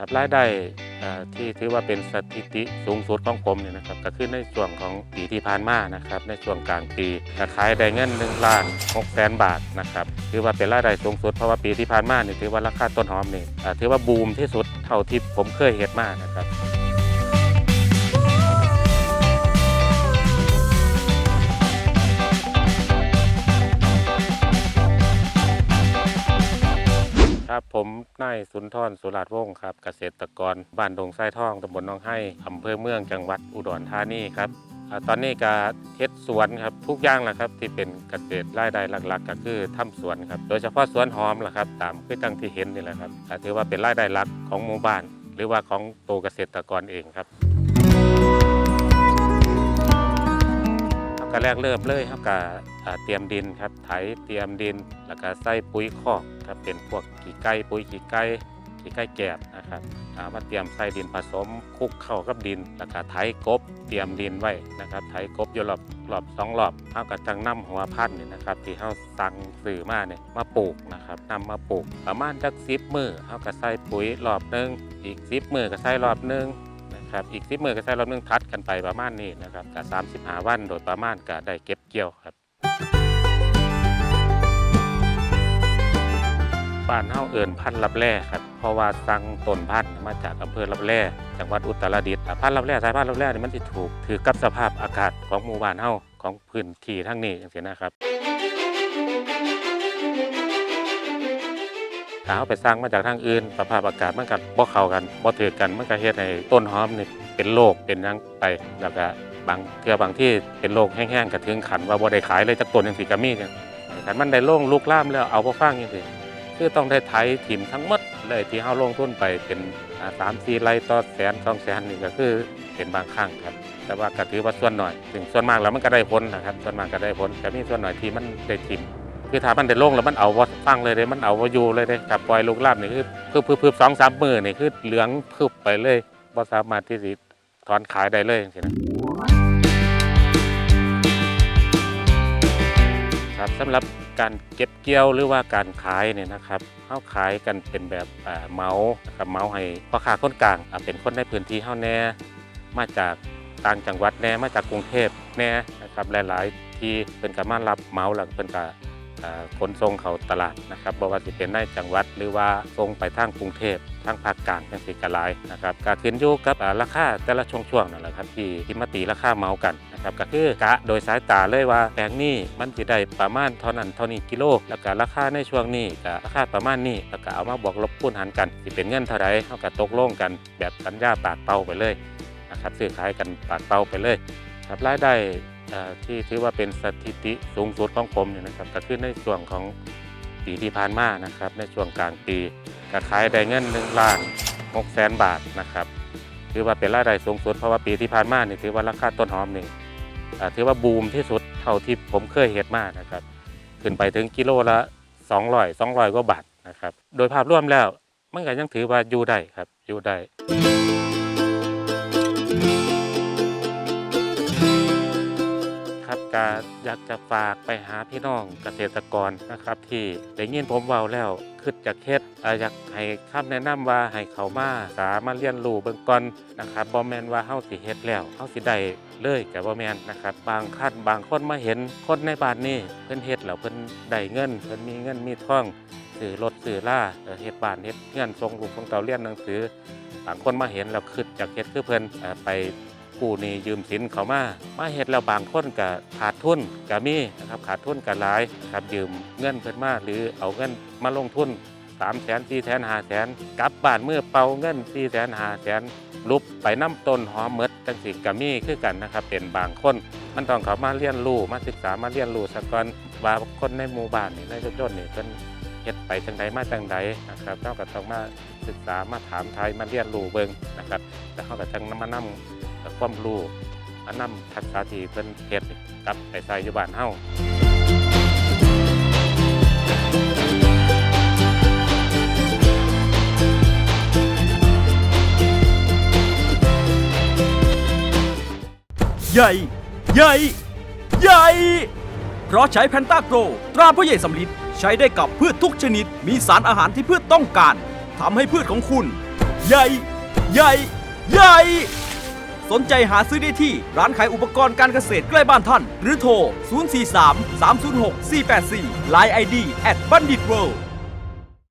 ครับรายได้ที่ถือว่าเป็นสถิติสูงสุดของผมเนี่ยนะครับก็คือในช่วงของปีที่ผ่านมานะครับในช่วงกลางปีขายได้เงิน1ล้าน6แสนบาทนะครับถือว่าเป็นรายได้สูงสุดเพราะว่าปีที่ผ่านมาเนี่ยถือว่าราคาต้นหอมเนี่ยถือว่าบูมที่สุดเท่าที่ผมเคยเห็นมานะครับ นายสุนทรสุราษฎร์วงศ์ครับเกษตรกรบ้านดงไส้ทองตำบลหนองไห้อำเภอเมืองจังหวัดอุดรธานีครับอตอนนี้ก็เฮ็ดสวนครับทุกอย่างแหละครับที่เป็นเกษตรรายได้หลัก ๆ ก็คือทำสวนครับโดยเฉพาะสวนหอมล่ะครับตามคือจังที่เห็นนี่แหละครับถือว่าเป็นรายได้หลักของหมู่บ้าน หรือว่าของตัวเกษตรกรเองครับก็แรกเริ่มเลยเขาก็เตรียมดินครับไถเตรียมดิน แล้วก็ใส่ปุ๋ยคอก ครับเป็นพวกขี้ไก่ปุ๋ยขี้ไก่ขี้ไก่แกบนะครับามาเตรียมใส่ดินผสมคลุกเข้ากับดินแล้วก็ไถกบ เตรียมดินไว้นะครับไถกบอยู่รอบรอบสองรอบเขาก็จังน้ำหัวพันธุ์นี่ยนะครับที่เขาสังซื้อมาเนี่ยมาปลูกนะครับนำมาปลูกประมาณจักสิบมือเขาก็ใส่ปุ๋ยรอบหนึงอีกสิบมือก็ใส่รอบหนึงนะครับอีกสิบมือก็ใช้รอบหนึงทัดกันไปประมาณนี้นะครับกับสามสิบหาวันโดยประมาณก็ได้เก็บเกี่ยวครับ บ้านเฮาเอินพันธุ์ลับแร่ครับเพราะว่าสั่งต้นพันธุ์มาจากอำเภอลับแร่จังหวัดอุตรดิตถ์อ่พันธุ์ลับแร่สายพันธุ์ลับแร่นี่มันจะถูกถือกับสภาพอากาศของหมู่บ้านเฮาของพื้นที่ทั้งนี้อย่างเสียนะครับถ้าเอาไปสร้างมาจากทางอื่น สภาพอากาศมันก็บ่เข้ากันบ่ถือกันมันก็เฮ็ดให้ต้นหอมนี่เป็นโรคเป็นยังไปแล้วก็บางเทื่อบางที่เป็นโรคแห้งๆก็ถึงขันว่าบ่ได้ขายเลยจักต้นจังซี่ก็มีจังคันมันได้โล่งลุกล่ามแล้วเอาบ่ฟังจังซี่ คือต้องได้ไถถิ่มทั้งหมดเลยที่เฮาลงทุนไปเป็นอ่า3 4ไร่ต่อแสน2แสนนี่ก็คือเป็นบางครั้งครับ แต่ว่าก็ถือว่าส่วนหน่อยถึงส่วนมากแล้วมันก็ได้ผลนะครับ ส่วนมากก็ได้ผลแต่มีส่วนหน่อยที่มันได้ถิ่มคือถ้ามันได้ลงแล้วมันเอาว่าฟังเลยเลยมันเอาว่าอยู่เลยเลยกับปล่อยลูกลาบนี่คือพึบพึบพึบสองสามมือนี่คือเหลืองพึบไปเลยบ่สามารถที่จะถอนขายได้เลยจังซี่นะครับสำหรับ การเก็บเกี่ยวหรือว่าการขายเนี่ยนะครับเข้าขายกันเป็นแบบเมาเหมานะครับเมาให้พ่อค้าคนกลางเป็นคนในพื้นที่เข้าแน่มาจากต่างจังหวัดแน่มาจากกรุงเทพแน่นะครับหลาย ๆ ที่เป็นการมารับเมาหลังเป็นการ ขนส่งเขาตลาดนะครับบ่ว่าสิเป็นในจังหวัด หรือว่าส่งไปทางกรุงเทพทางภาคกลางจังสิกะลายนะครับก็ขึ้นอยู่กับราคาแต่ละช่วงๆนั่นแหละครับที่ที่มาตีราคาเหมากันนะครับก็คือกะโดยสายตาเลยว่าแปลงนี้มันสิได้ประมาณเท่านั้นเท่านี้กิโล แล้วก็ราคาในช่วงนี้ก็ราคาประมาณนี้แล้วก็เอามาบวกลบคูณหารกันสิเป็นเงินเท่าใดเฮาก็ตกลงกันแบบสัญญาปากเป้าไปเลยนะครับซื้อขายกันปากเป้าไปเลย ครับรายได้ ที่ถือว่าเป็นสถิติสูงสุดของผมเนี่ยนะครับก็คือในช่วงของปีที่ผ่านมานะครับ ในช่วงกลางปีก็ขายได้เงิน1ล้าน6แสนบาทนะครับถือว่าเป็นรายได้สูงสุดเพราะว่าปีที่ผ่านมานี่ถือว่าราคาต้นหอมนี่ถือว่าบูมที่สุดเท่าที่ผมเคยเห็นมานะครับ ขึ้นไปถึงกิโลละ200 200กว่าบาทนะครับ โดยภาพรวมแล้วมันก็ยังถือว่าอยู่ได้ครับอยู่ได้ ก็อยากจะฝากไปหาพี่น้องเกษตรกรนะครับ ที่ได้ยินผมเว้าแล้วคือจากเฮ็ดอยากให้คำแนะนำว่าให้เขามาสามารถเรียนรู้เบื้องก่อนนะครับบ่แม่นว่าเฮาสิเฮ็ดแล้วเฮาสิได้เลยก็บ่แม่นนะครับ บางคันบางคนมาเห็นคนในบ้านนี้เพิ่นเฮ็ดแล้วเพิ่นได้เงินเพิ่นมีเงินมีทองซื้อรถซื้อล่าเฮ็ดบ้านเฮ็ดเงินส่งลูกส่งเต้าเรียนหนังสือบางคนมาเห็นแล้วคิดจากเฮ็ดคือเพิ่นไป กู้หนี้ยืมสินเขามามาเฮ็ดแล้วบางคนก็ขาดทุนก็มีนะครับขาดทุนก็หลายครับยืมเงินเพิ่นมาหรือเอาเงินมาลงทุน3แสน4แสน5แสนกลับบ้านเมื่อเป่าเงิน4แสน5แสนลุบไปน้ำต้นหอมเมดจังสิก็มีคือกันนะครับเป็นบางคน มันต้องเขามาเรียนรู้มาศึกษามาเรียนรู้ซะก่อนว่าคนในหมู่บ้านนี่ในชุมชนนี่เพิ่นเฮ็ดไปจังใดมาจังใดนะครับเราก็ต้องมาศึกษามาถามไทยมาเรียนรู้เบิ่งนะครับแล้วเขาก็จังนำมานํ กับความรู้มานำทักษะที่เพิ่นเฮ็ดกลับไปใส่อยู่บ้านเฮาใหญ่ใหญ่ใหญ่เพราะใช้แพนตาโกรตราพ่อใหญ่สำลิดใช้ได้กับพืชทุกชนิด มีสารอาหารที่พืชต้องการทำให้พืชของคุณ ใหญ่ ใหญ่ ใหญ่ สนใจหาซื้อได้ที่ร้านขายอุปกรณ์การเกษตรใกล้บ้านท่าน หรือโทร 043 306 484 Line ID at Bandit World